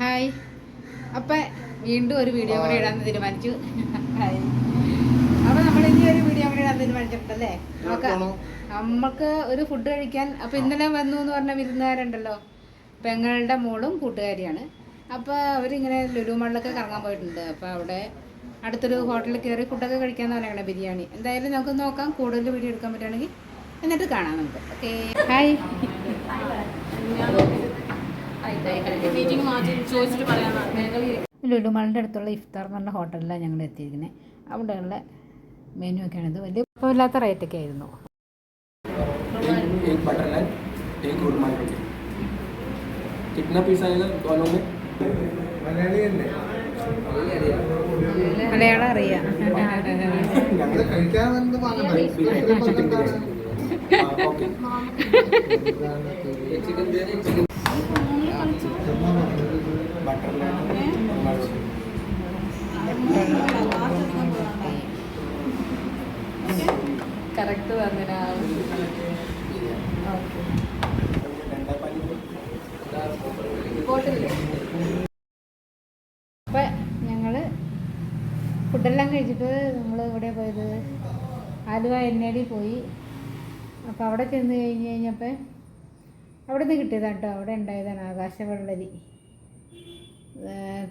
Hi. അപ്പം വീണ്ടും ഒരു വീഡിയോ കൂടെ ഇടാൻ തീരുമാനിച്ചു. ഹായ്. അപ്പം നമ്മൾ ഇനി ഒരു വീഡിയോ കൂടെ ഇടാൻ തീരുമാനിച്ചിട്ടുണ്ടല്ലേ? നമുക്ക് ഒരു ഫുഡ് കഴിക്കാൻ അപ്പം ഇന്നലെ വന്നു എന്ന് പറഞ്ഞ വിരുന്നുകാരുണ്ടല്ലോ? പെങ്ങളുടെ മോളും കൂട്ടുകാരിയാണ്. അപ്പോൾ അവരിങ്ങനെ ലുലു മള്ളൊക്കെ കറങ്ങാൻ പോയിട്ടുണ്ട്. അപ്പോൾ അവിടെ അടുത്തൊരു ഹോട്ടലിൽ കയറി ഫുഡൊക്കെ കഴിക്കാമെന്ന് പറയണേ ബിരിയാണി. എന്തായാലും നമുക്ക് നോക്കാം കൂടുതൽ വീഡിയോ എടുക്കാൻ പറ്റുകയാണെങ്കിൽ എന്നിട്ട് കാണാം നമുക്ക്. Okay hi. മീറ്റിംഗ് മാറ്റി ചോദിച്ചിട്ട് പറയാനാണ് ലുലുമാളിൻ്റെ അടുത്തുള്ള ഇഫ്താർ എന്ന് പറഞ്ഞ ഹോട്ടലിലാണ് ഞങ്ങൾ എത്തിയിരിക്കുന്നത് അവിടെയുള്ള മെനു ഒക്കെയാണ് ഇത് വലിയ കുഴപ്പമില്ലാത്ത റേറ്റൊക്കെ ആയിരുന്നു एक एक बटर नान एक रुमाल रोटी कितना पीस आएगा दोनों में മലയാളം അറിയാം കഴിക്കാമെന്ന് चिकन അപ്പൊ ഞങ്ങൾ ഫുഡെല്ലാം കഴിച്ചിട്ട് നമ്മൾ ഇവിടെ പോയത്? ആലുവ എന്നേടി പോയി. അപ്പോൾ അവിടെ ചെന്ന് കഴിഞ്ഞ് കഴിഞ്ഞപ്പോൾ അവിടെ നിന്ന് കിട്ടിയതാട്ടോ. അവിടെ ഉണ്ടായതാണ് ആകാശവെള്ളരി.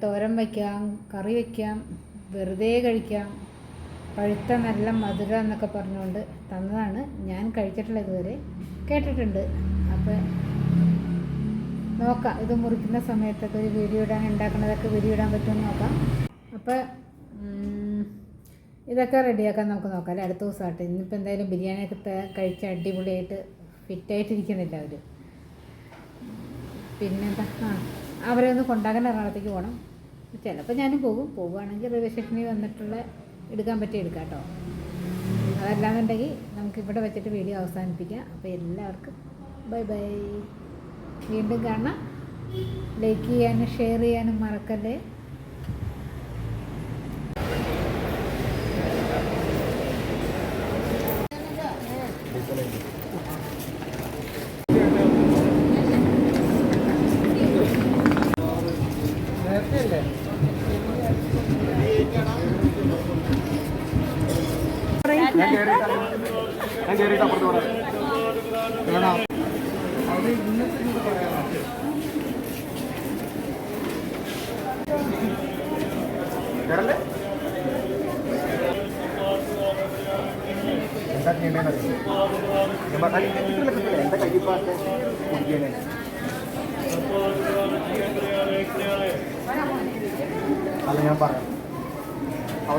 തോരൻ വയ്ക്കാം കറി വയ്ക്കാം വെറുതെ കഴിക്കാം പഴുത്ത നല്ല മധുരം എന്നൊക്കെ പറഞ്ഞുകൊണ്ട് തന്നതാണ് ഞാൻ കഴിച്ചിട്ടുള്ള ഇതുവരെ കേട്ടിട്ടുണ്ട്. അപ്പോൾ നോക്കാം ഇത് മുറിക്കുന്ന സമയത്തൊക്കെ ഒരു വീഡിയോ ഇടാൻ ഉണ്ടാക്കുന്നതൊക്കെ വീഡിയോ ഇടാൻ പറ്റുമെന്ന് നോക്കാം. അപ്പോൾ ഇതൊക്കെ റെഡിയാക്കാൻ നമുക്ക് നോക്കാം അല്ലേ? അടുത്ത ദിവസമായിട്ട് ഇന്നിപ്പോൾ എന്തായാലും ബിരിയാണിയൊക്കെ കഴിച്ച് അടിപൊളിയായിട്ട് ഫിറ്റായിട്ടിരിക്കുന്നില്ല അവർ പിന്നെന്താ? ആ. അവരെ ഒന്ന് കൊണ്ടാകാൻ എറണാകുളത്തേക്ക് പോകണം ചിലപ്പോൾ ഞാനും പോകും. പോവുകയാണെങ്കിൽ റെയിൽവേ സ്റ്റേഷനിൽ വന്നിട്ടുള്ള എടുക്കാൻ പറ്റിയ എടുക്കാം കേട്ടോ അതല്ലാന്നുണ്ടെങ്കിൽ നമുക്ക് ഇവിടെ വെച്ചിട്ട് വീഡിയോ അവസാനിപ്പിക്കാം. അപ്പോൾ എല്ലാവർക്കും ബൈ ബൈ. വീണ്ടും കാണാം. ലൈക്ക് ചെയ്യാനും ഷെയർ ചെയ്യാനും മറക്കല്ലേ? എന്താ ചെയ്യേണ്ടത് എന്താ കയ്യിപ്പാട്ട് കുടിക്കാനായി അല്ല ഞാൻ പറയാം അവിടെ വിടില്ലല്ലേ അവിടെ വിടില്ല വീട് അപ്പുറത്തെ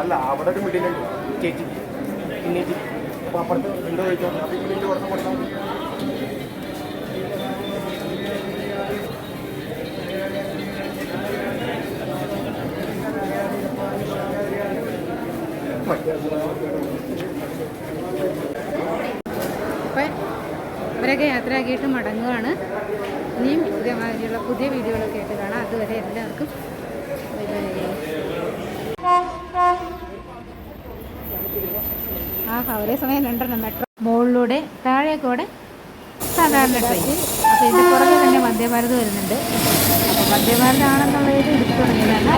അല്ല അവിടെ ഒരു മിഡിലുണ്ട് ചേച്ചി പിന്നേച്ചി അപ്പോൾ അപ്പുറത്ത് എന്തോ ചോദിച്ചോ? അപ്പോൾ അപ്പം ഇവരൊക്കെ യാത്രയാക്കിയിട്ട് മടങ്ങുകയാണ് ഇനിയും ഇതേമാതിരിയുള്ള പുതിയ വീഡിയോകളൊക്കെ ആയിട്ട് കാണാം. അതുവരെ എല്ലാവർക്കും ആ ഒരേ സമയം രണ്ടെണ്ണം മെട്രോ മുകളിലൂടെ താഴേക്കൂടെ സാധാരണ ട്രെയിൻ അപ്പോൾ ഇതിന്റെ പുറകെ തന്നെ മധ്യഭാരത് വരുന്നുണ്ട്. അപ്പോൾ വന്ദേഭാരത് ആണെന്നുള്ളത് എടുത്തു തുടങ്ങിയതാണ്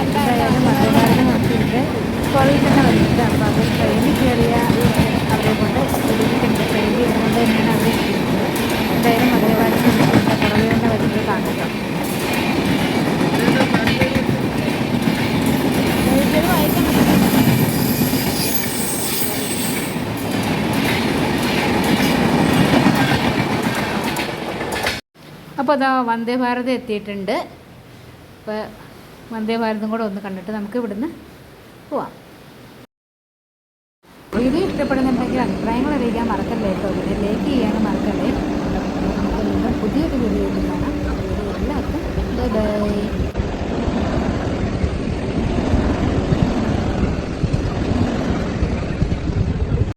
എന്തായാലും വന്ദേഭാരത് നോക്കിയിട്ട് പുറകിൽ തന്നെ വരുന്നുണ്ട്. അപ്പോൾ അത് ട്രെയിനിൽ കയറിയ അപ്പോൾ അതാ വന്ദേ ഭാരത് എത്തിയിട്ടുണ്ട്. അപ്പോൾ വന്ദേ ഭാരതും കൂടെ ഒന്ന് കണ്ടിട്ട് നമുക്ക് ഇവിടുന്ന് പോവാം. വീഡിയോ ഇഷ്ടപ്പെടുന്നുണ്ടെങ്കിൽ അഭിപ്രായങ്ങൾ അറിയിക്കാൻ മറക്കല്ലേ കേട്ടോ? പിന്നെ ലൈക്ക് ചെയ്യാനും മറക്കല്ലേ? നമുക്ക് വീണ്ടും പുതിയൊരു വീഡിയോ കാണാം. എല്ലാവർക്കും ബൈ ബൈ